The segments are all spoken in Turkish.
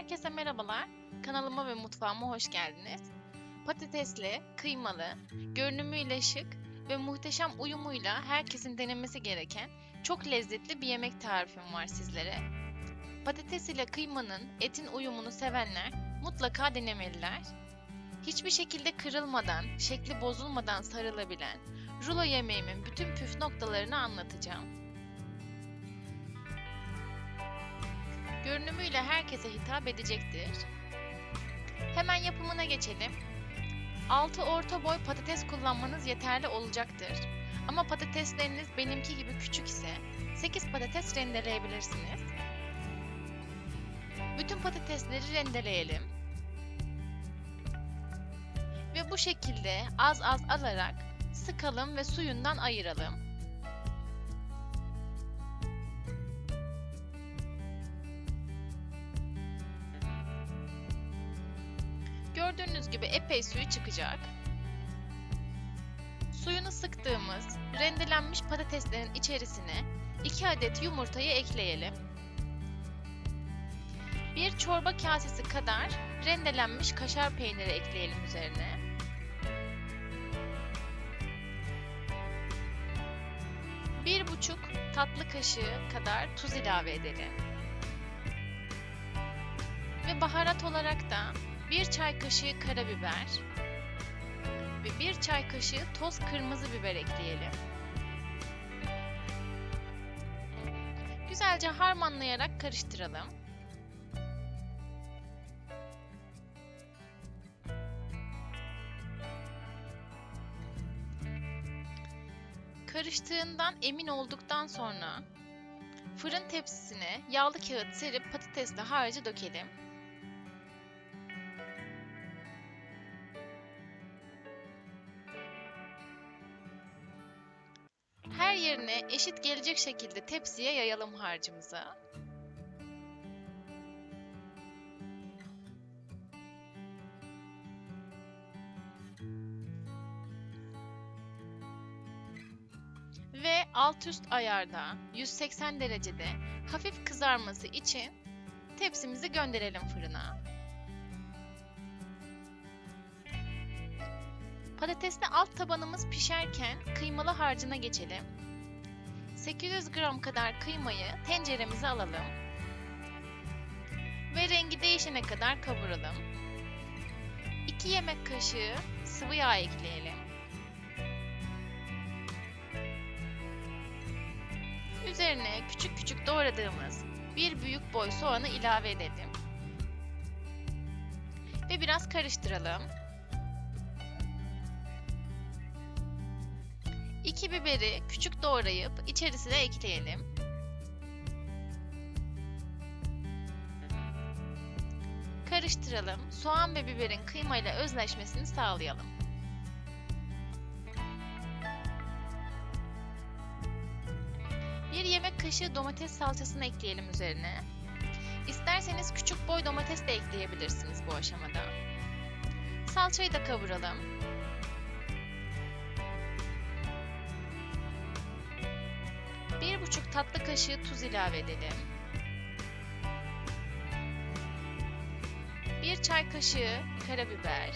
Herkese merhabalar. Kanalıma ve mutfağıma hoş geldiniz. Patatesli, kıymalı, görünümüyle şık ve muhteşem uyumuyla herkesin denemesi gereken çok lezzetli bir yemek tarifim var sizlere. Patates ile kıymanın etin uyumunu sevenler mutlaka denemeliler. Hiçbir şekilde kırılmadan, şekli bozulmadan sarılabilen rulo yemeğimin bütün püf noktalarını anlatacağım. Görünümüyle herkese hitap edecektir. Hemen yapımına geçelim. 6 orta boy patates kullanmanız yeterli olacaktır. Ama patatesleriniz benimki gibi küçük ise 8 patates rendeleyebilirsiniz. Bütün patatesleri rendeleyelim. Ve bu şekilde az az alarak sıkalım ve suyundan ayıralım. Gördüğünüz gibi epey suyu çıkacak. Suyunu sıktığımız rendelenmiş patateslerin içerisine 2 adet yumurtayı ekleyelim. 1 çorba kasesi kadar rendelenmiş kaşar peyniri ekleyelim üzerine. Bir buçuk tatlı kaşığı kadar tuz ilave edelim. Ve baharat olarak da 1 çay kaşığı karabiber ve 1 çay kaşığı toz kırmızı biber ekleyelim. Güzelce harmanlayarak karıştıralım. Karıştığından emin olduktan sonra fırın tepsisine yağlı kağıt serip patatesli harcı dökelim. Her yerine eşit gelecek şekilde tepsiye yayalım harcımızı. Ve alt üst ayarda 180 derecede hafif kızarması için tepsimizi gönderelim fırına. Patatesli alt tabanımız pişerken kıymalı harcına geçelim. 800 gram kadar kıymayı tenceremize alalım. Ve rengi değişene kadar kavuralım. 2 yemek kaşığı sıvı yağ ekleyelim. Üzerine küçük küçük doğradığımız bir büyük boy soğanı ilave edelim. Ve biraz karıştıralım. 2 biberi küçük doğrayıp içerisine ekleyelim. Karıştıralım. Soğan ve biberin kıymayla özleşmesini sağlayalım. Bir yemek kaşığı domates salçasını ekleyelim üzerine. İsterseniz küçük boy domates de ekleyebilirsiniz bu aşamada. Salçayı da kavuralım. Buçuk tatlı kaşığı tuz ilave edelim. Bir çay kaşığı karabiber.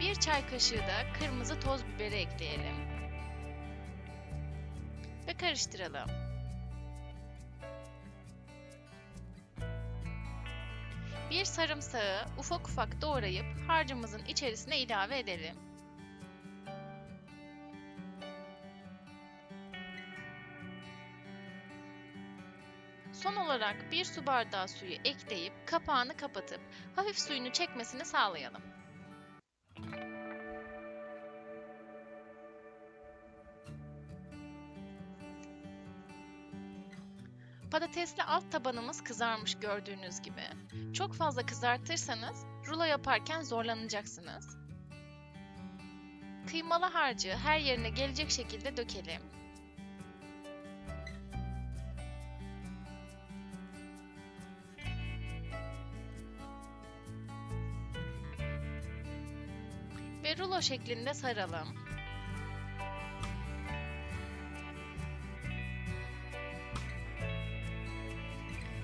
Bir çay kaşığı da kırmızı toz biberi ekleyelim. Ve karıştıralım. Bir sarımsağı ufak ufak doğrayıp harcımızın içerisine ilave edelim. Son olarak bir su bardağı suyu ekleyip kapağını kapatıp hafif suyunu çekmesini sağlayalım. Patatesli alt tabanımız kızarmış gördüğünüz gibi. Çok fazla kızartırsanız rulo yaparken zorlanacaksınız. Kıymalı harcı her yerine gelecek şekilde dökelim. Ve rulo şeklinde saralım.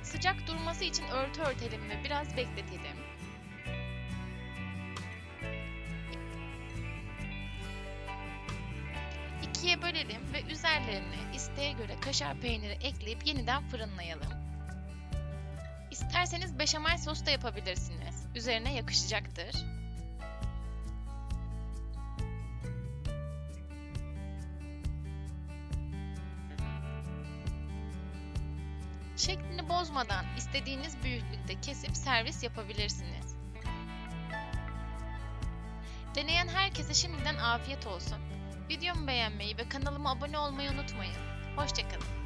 Sıcak durması için örtü örtelim ve biraz bekletelim. İkiye bölelim ve üzerlerine isteğe göre kaşar peyniri ekleyip yeniden fırınlayalım. İsterseniz beşamel sos da yapabilirsiniz. Üzerine yakışacaktır. Şeklini bozmadan istediğiniz büyüklükte kesip servis yapabilirsiniz. Deneyen herkese şimdiden afiyet olsun. Videomu beğenmeyi ve kanalıma abone olmayı unutmayın. Hoşçakalın.